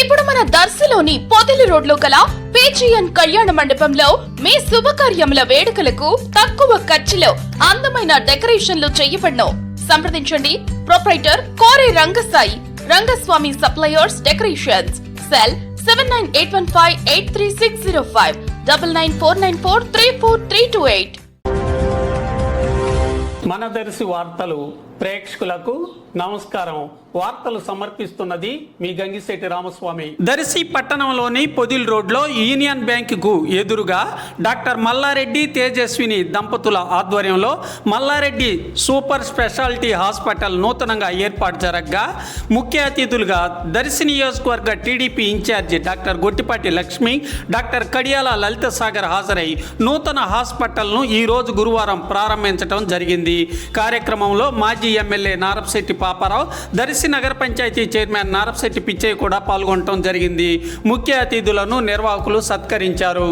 ఇప్పుడు మన దర్శిలోని పొదిలి రోడ్లో గల పేజీఎన్ కళ్యాణ మండపంలో మీ శుభకార్యముల వేడుకలకు తక్కువ ఖర్చులో అందమైన డెకరేషన్లు చేయబడను. సంప్రదించండి. Proprietor Kore Rangasai Rangaswamy suppliers decorations cell seven nine eight one five eight three six zero five double nine four nine four three four three two eight. మన మనదర్శి వార్తలు ప్రేక్షకులకు నమస్కారం. వార్తలు సమర్పిస్తున్నది మీ గంగిశెట్టి రామస్వామి. దర్శి పట్టణంలోని పొదిల్ రోడ్లో యూనియన్ బ్యాంకుకు ఎదురుగా డాక్టర్ మల్లారెడ్డి తేజస్విని దంపతుల ఆధ్వర్యంలో మల్లారెడ్డి సూపర్ స్పెషాలిటీ హాస్పిటల్ నూతనంగా ఏర్పాటు జరగగా ముఖ్య అతిథులుగా దర్శి నియోజకవర్గ TDP incharge doctor Gottipati Lakshmi doctor Kadiyala Lalitha Sagar హాజరై నూతన హాస్పిటల్ను ఈరోజు గురువారం ప్రారంభించడం జరిగింది. కార్యక్రమంలో మాజీ ఎమ్మెల్యే నారపశెట్టి పాపారావు దర్శి నగర పంచాయతీ చైర్మన్ నారపశెట్టి పిచ్చయ్య కూడా పాల్గొనడం జరిగింది. ముఖ్య అతిథులను నిర్వాహకులు సత్కరించారు.